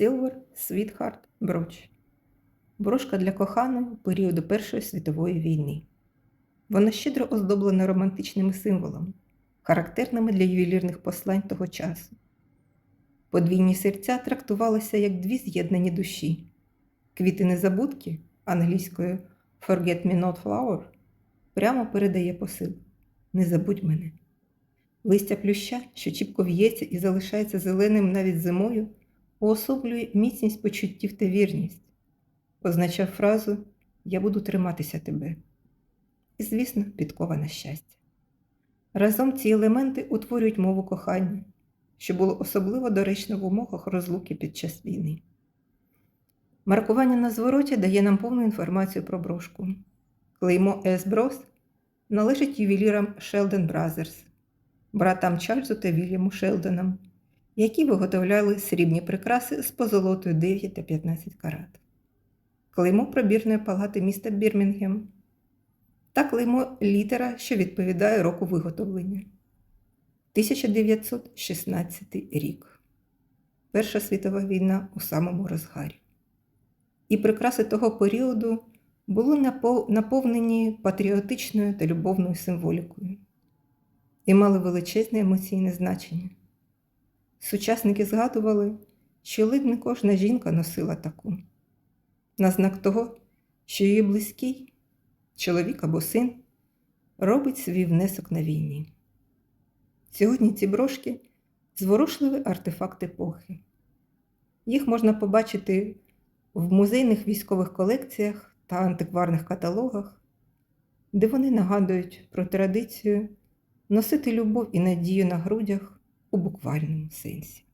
Silver Sweetheart Brooch. Брошка для коханої періоду Першої світової війни. Вона щедро оздоблена романтичними символами, характерними для ювелірних послань того часу. Подвійні серця трактувалися як дві з'єднані душі. Квіти незабудки англійською Forget Me Not Flower прямо передає посил Не забудь мене. Листя плюща, що чіпко в'ється і залишається зеленим навіть зимою, уособлює міцність почуттів та вірність, означав фразу Я буду триматися тебе. І, звісно, підкова на щастя. Разом ці елементи утворюють мову кохання, що було особливо доречно в умовах розлуки під час війни. Маркування на звороті дає нам повну інформацію про брошку. Клеймо. Bros належить ювелірам Sheldon Brothers, братам Чарльзу та Вільяму Шелдонам, які виготовляли срібні прикраси з позолотою 9 та 15 карат. Клеймо пробірної палати міста Бірмінгем та клеймо літера, що відповідає року виготовлення. 1916 рік. Перша світова війна у самому розгарі. І прикраси того періоду були наповнені патріотичною та любовною символікою і мали величезне емоційне значення. Сучасники згадували, що ледь не кожна жінка носила таку, на знак того, що її близький, чоловік або син, робить свій внесок на війні. Сьогодні ці брошки зворушливий артефакт епохи. Їх можна побачити в музейних військових колекціях та антикварних каталогах, де вони нагадують про традицію носити любов і надію на грудях у буквальному сенсі.